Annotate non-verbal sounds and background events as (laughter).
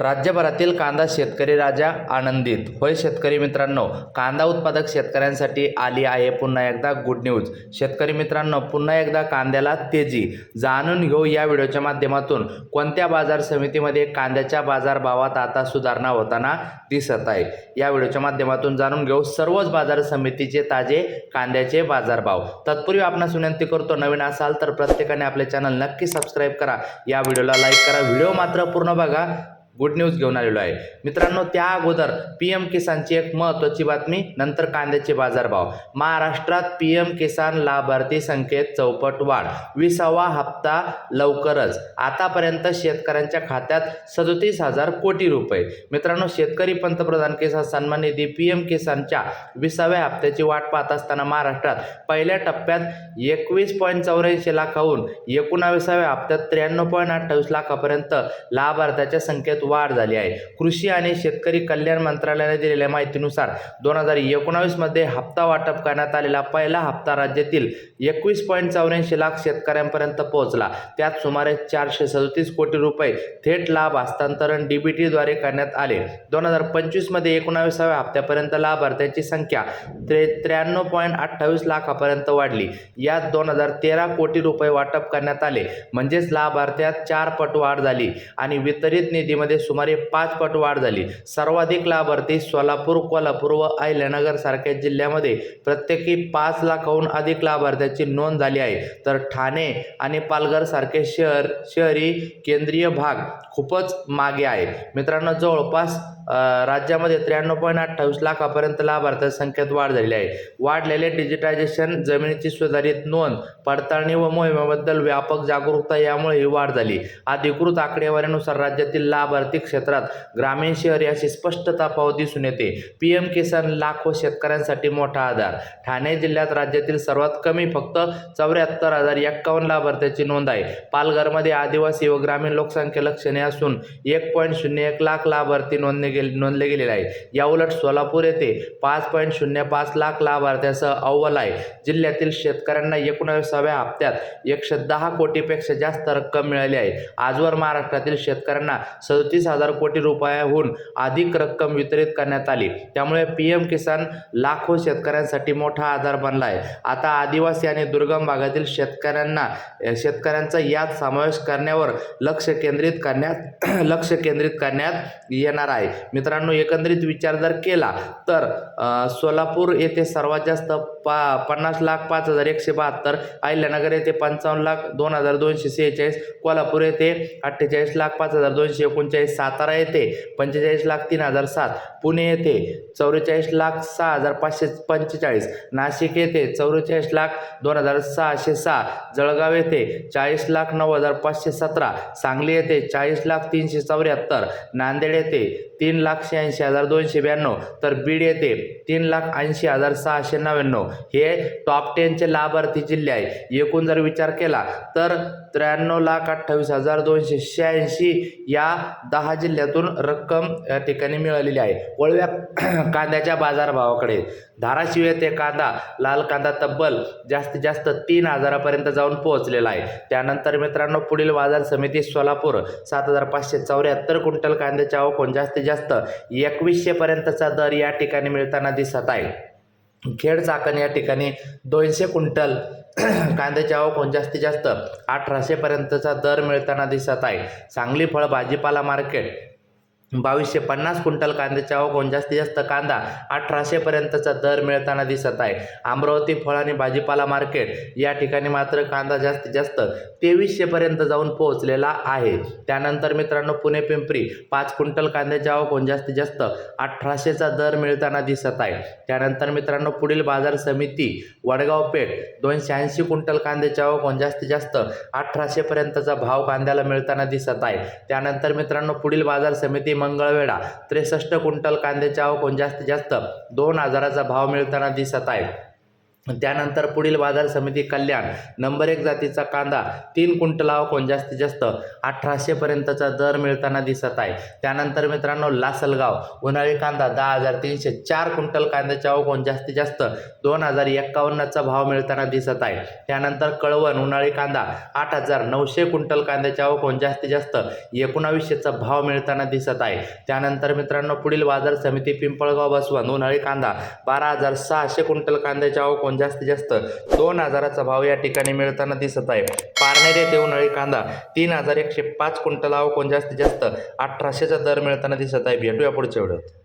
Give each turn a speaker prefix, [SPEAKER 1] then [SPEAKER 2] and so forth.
[SPEAKER 1] राज्यभरातील कांदा शेतकरी राजा आनंदित. होय शेतकरी मित्रांनो कांदा उत्पादक शेतकऱ्यांसाठी आली आहे पुन्हा एकदा गुड न्यूज शेतकरी मित्रांनो पुन्हा एकदा कांद्याला तेजी. जाणून घेऊ या व्हिडिओच्या माध्यमातून कोणत्या बाजार समितीमध्ये कांद्याच्या बाजारभावात आता सुधारणा होताना दिसत आहे. या व्हिडिओच्या माध्यमातून जाणून घेऊ सर्वच बाजार समितीचे ताजे कांद्याचे बाजारभाव. तत्पूर्वी आपणास विनंती करतो नवीन असाल तर प्रत्येकाने आपले चॅनल नक्की सबस्क्राईब करा. या व्हिडिओला लाईक करा. व्हिडिओ मात्र पूर्ण बघा. गुड न्यूज घेऊन आलेलो आहे. मित्रांनो त्या अगोदर पी एम किसानची एक महत्त्वाची बातमी नंतर कांद्याचे बाजारभाव. महाराष्ट्रात पी एम किसान लाभार्थी संख्येत चौपट वाढ. विसावा हप्ता लवकरच. आतापर्यंत शेतकऱ्यांच्या खात्यात सदोतीस हजार कोटी रुपये. मित्रांनो शेतकरी पंतप्रधान किसान सन्मान निधी पी एम किसानच्या विसाव्या हप्त्याची वाट पाहत असताना महाराष्ट्रात पहिल्या टप्प्यात एकवीस पॉईंट चौऱ्याऐंशी लाखाहून एकोणाविसाव्या हप्त्यात त्र्याण्णव पॉईंट अठ्ठावीस लाखापर्यंत लाभार्थ्याच्या संख्येत वाढ झाली आहे. कृषी आणि शेतकरी कल्याण मंत्रालयाने दिलेल्या माहितीनुसार दोन हजार एकोणावीसमध्ये हप्ता वाटप करण्यात आलेला पहिला हप्ता राज्यातील एकवीस पॉईंट चौऱ्याऐंशी लाख शेतकऱ्यांपर्यंत पोहोचला. त्यात सुमारे चारशे सदतीस कोटी रुपये थेट लाभ हस्तांतरण डीबीटीद्वारे करण्यात आले. दोन हजार पंचवीसमध्ये एकोणावीसाव्या हप्त्यापर्यंत लाभार्थ्यांची संख्या त्रे त्र्याण्णव पॉईंट अठ्ठावीस लाखापर्यंत वाढली. यात दोन हजार तेरा कोटी रुपये वाटप करण्यात आले. म्हणजेच लाभार्थ्यात चार पट वाढ झाली आणि वितरित निधीमध्ये सुमारे पाच पट वाढ झाली. सर्वाधिक लाभार्थी सोलापूर कोल्हापूर व अहिल्यानगर सारख्या जिल्ह्यामध्ये प्रत्येकी पाच लाखाहून अधिक लाभार्थ्यांची नोंद झाली आहे. तर ठाणे आणि पालघर सारखे शहर शहरी केंद्रीय भाग खूपच मागे आहे. मित्रांनो जवळपास राज्यामध्ये त्र्याण्णव पॉईंट अठ्ठावीस लाखापर्यंत लाभार्थ्यांच्या संख्येत वाढ झालेली आहे. वाढलेले डिजिटायझेशन जमिनीची सुधारित नोंद पडताळणी व मोहिमेबद्दल व्यापक जागरूकता यामुळे ही वाढ झाली. अधिकृत आकडेवारीनुसार राज्यातील लाभार्थी क्षेत्रात ग्रामीण शहरी अशी स्पष्ट तफावत दिसून येते. पी एम किसान लाखो शेतकऱ्यांसाठी मोठा आधार. ठाणे जिल्ह्यात राज्यातील सर्वात कमी फक्त चौऱ्याहत्तर हजार एक्कावन्न लाभार्थ्याची नोंद आहे. पालघरमध्ये आदिवासी व ग्रामीण लोकसंख्या लक्षणीय असून एक पॉईंट शून्य एक लाख लाभार्थी नोंदणी गेले नोंदले गेलेले आहे. याउलट सोलापूर येथे पाच पॉईंट शून्य पाच लाख लाभार्थ्यासह अव्वल आहे. जिल्ह्यातील शेतकऱ्यांना एकोणाविसाव्या हप्त्यात एकशे दहा कोटीपेक्षा जास्त रक्कम मिळाली आहे. आजवर महाराष्ट्रातील शेतकऱ्यांना सदतीस हजार कोटी रुपयाहून अधिक रक्कम वितरित करण्यात आली. त्यामुळे पी एम किसान लाखो शेतकऱ्यांसाठी मोठा आधार बनला आहे. आता आदिवासी आणि दुर्गम भागातील शेतकऱ्यांना शेतकऱ्यांचा यात समावेश करण्यावर लक्ष केंद्रित करण्यात लक्ष केंद्रित करण्यात येणार आहे. मित्रांनो एकंदरीत विचार जर केला तर सोलापूर येथे सर्वात जास्त पा पन्नास लाख पाच हजार एकशे बहात्तर अहिल्यानगर येथे पंचावन्न लाख दोन हजार दोनशे सेहेचाळीस कोल्हापूर येथे अठ्ठेचाळीस लाख पाच हजार दोनशे एकोणचाळीस सातारा येथे पंचेचाळीस लाख तीन हजार सात पुणे येथे चौवेचाळीस लाख सहा हजार पाचशे पंचेचाळीस नाशिक येथे चौवेचाळीस लाख दोन हजार सहाशे सहा जळगाव येथे चाळीस लाख नऊ हजार पाचशे सतरा सांगली येथे चाळीस लाख तीनशे चौऱ्याहत्तर नांदेड येथे तीन लाख शहाऐंशी हजार दोनशे ब्याण्णव तर बीड येथे तीन लाख ऐंशी हजार सहाशे नव्याण्णव. हे टॉप टेनचे लाभार्थी जिल्हे आहे एकूण जर विचार केला तर त्र्याण्णव लाख अठ्ठावीस हजार दोनशे शहाऐंशी या दहा जिल्ह्यातून रक्कम या ठिकाणी मिळालेली आहे. वळव्या (clears throat) कांद्याच्या बाजारभावाकडे धाराशिव येथे कांदा लाल कांदा तब्बल जास्तीत जास्त तीन हजारापर्यंत जाऊन पोहोचलेला आहे. त्यानंतर मित्रांनो पुढील बाजार समिती सोलापूर सात हजार पाचशे चौऱ्याहत्तर क्विंटल कांद्याच्या आवकून जास्तीत जास्त एकवीसशेपर्यंतचा दर या ठिकाणी मिळताना दिसत आहे. खेड चाकण या ठिकाणी दोनशे क्विंटल (clears throat) कांद्याची आवक जास्तीत जास्त अठराशेपर्यंतचा दर मिळताना दिसत आहे. सांगली फळ भाजीपाला मार्केट बावीसशे पन्नास क्विंटल कांद्याचे आवक जास्तीत जास्त कांदा अठराशेपर्यंतचा दर मिळताना दिसत आहे. अमरावती फळ आणि भाजीपाला मार्केट या ठिकाणी मात्र कांदा जास्तीत जास्त तेवीसशेपर्यंत जाऊन पोहोचलेला आहे. त्यानंतर मित्रांनो पुणे पिंपरी पाच क्विंटल कांद्याचे आवक जास्तीत जास्त अठराशेचा दर मिळताना दिसत आहे. त्यानंतर मित्रांनो पुढील बाजार समिती वडगाव पेठ दोनशे ऐंशी क्विंटल कांद्याचे आवक जास्तीत जास्त अठराशेपर्यंतचा भाव कांद्याला मिळताना दिसत आहे. त्यानंतर मित्रांनो पुढील बाजार समिती मंगळवेढा. त्रेसष्ट क्विंटल कांद्याची आवक होऊन जास्तीत जास्त? दोन हजाराचा भाव मिळताना दिसत आहे. त्यानंतर पुढील बाजार समिती कल्याण नंबर एक जातीचा कांदा तीन क्विंटल कोण जास्तीत जास्त अठराशेपर्यंतचा दर मिळताना दिसत आहे. त्यानंतर मित्रांनो लासलगाव उन्हाळी कांदा दहा हजार तीनशे चार क्विंटल कांद्याच्या कोण जास्तीत जास्त दोन हजार एक्कावन्नचा भाव मिळताना दिसत आहे. त्यानंतर कळवण उन्हाळी कांदा आठ हजार नऊशे क्विंटल कांद्याच्या कोण जास्तीत जास्त एकोणावीसशेचा भाव मिळताना दिसत आहे. त्यानंतर मित्रांनो पुढील बाजार समिती पिंपळगाव बसवंत उन्हाळी कांदा बारा हजार सहाशे क्विंटल कांद्याच्या कोण जास्तीत जास्त दोन हजाराचा भाव या ठिकाणी मिळताना दिसत आहे. पारनेर येथे उन्हाळी कांदा तीन हजार एकशे पाच क्विंटल कोण जास्तीत जास्त अठराशेचा दर मिळताना दिसत आहे. भेटूया पुढच्या वेळेत